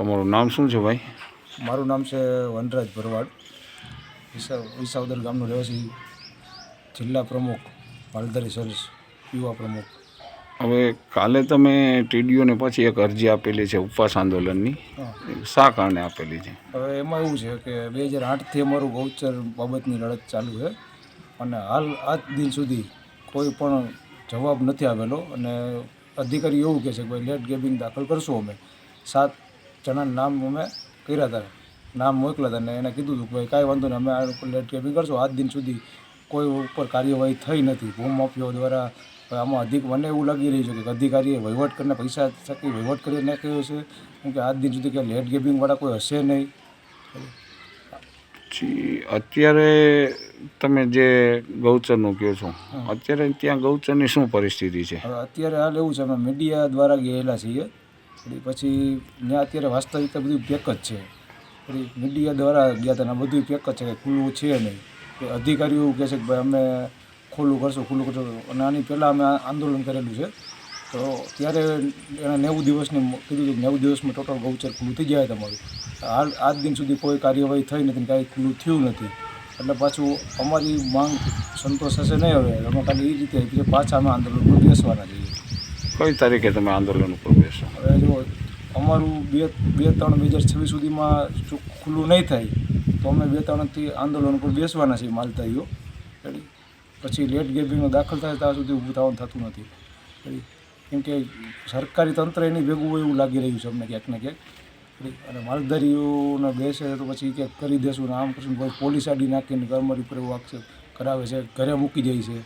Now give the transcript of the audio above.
તમારું નામ શું છે ભાઈ? મારું નામ છે વનરાજ ભરવાડ. વિસા વિસાવદર ગામનો રહેવાસી જિલ્લા પ્રમુખ માલધારી સર્વિસ યુવા પ્રમુખ. હવે કાલે તમે ટીડીઓને પછી એક અરજી આપેલી છે ઉપવાસ આંદોલનની. શા કારણે આપેલી છે? હવે એમાં એવું છે કે બે હજાર આઠથી અમારું ગૌચર બાબતની લડત ચાલુ છે અને હાલ આજ દિન સુધી કોઈ પણ જવાબ નથી આવેલો અને અધિકારી એવું કહે છે કે ભાઈ લેટ ગેબિંગ દાખલ કરશું અમે. સાત જણાના નામ અમે કર્યા હતા. નામ મોકલ્યા હતા ને એને કીધું હતું કે ભાઈ કાંઈ વાંધો નહીં અમે આ ઉપર લેટ ગેબિંગ કરશું. આજ દિન સુધી કોઈ ઉપર કાર્યવાહી થઈ નથી. ભૂમાફિયાઓ દ્વારા આમાં અધિક મને એવું લાગી રહ્યું છે કે અધિકારીએ વહીવટ કરીને પૈસા થકી વહીવટ કરી નાખ્યો છે. કેમ કે આજ દિન સુધી કે લેટ ગેબિંગવાળા કોઈ હશે નહીં. પછી અત્યારે તમે જે ગૌચરનું કહો છો અત્યારે ત્યાં ગૌચરની શું પરિસ્થિતિ છે? અત્યારે હાલ એવું છે અમે મીડિયા દ્વારા ગયેલા છીએ. પછી ત્યાં અત્યારે વાસ્તવિકતા બધું પેક જ છે. પછી મીડિયા દ્વારા ગયા હતા બધું પેક જ છે કે ખુલ્લું છે નહીં. કે અધિકારીઓ કહે છે કે ભાઈ અમે ખુલ્લું કરશું ખુલ્લું કરશું. અને આની પહેલાં અમે આંદોલન કરેલું છે. તો ત્યારે એણે નેવું દિવસની કીધું હતું નેવું દિવસમાં ટોટલ ગૌચર ખુલ્લું થઈ જાય તમારું. હાલ, આજ દિન સુધી કોઈ કાર્યવાહી થઈ નથી કાંઈ ખુલ્લું થયું નથી. એટલે પાછું અમારી માંગ સંતોષ હશે નહીં હવે. અમે ખાલી એ રીતે પાછા અમે આંદોલન પર બેસવાના છીએ. કઈ તારીખે તમે આંદોલન ઉપર બેસો? જો અમારું બે બે, ત્રણ બે હજાર છવ્વીસ સુધીમાં ખુલ્લું નહીં થાય, તો અમે બે, ત્રણથી આંદોલન પર બેસવાના છીએ માલધારીઓ. પછી લેટ ગેબિંગનો દાખલ થાય, ત્યાં સુધી ઊભું થવાનું થતું નથી. કેમ કે સરકારી તંત્ર એની ભેગું હોય એવું લાગી રહ્યું છે અમને ક્યાંક ને ક્યાંક. અને માલધારીઓને બેસે તો પછી ક્યાંક કરી દેશું ને આમ કરશું પોલીસ આડી નાખીને અમારી ઉપર એવું આક્ષેપ કરાવે છે, ઘરે મૂકી જાય છે.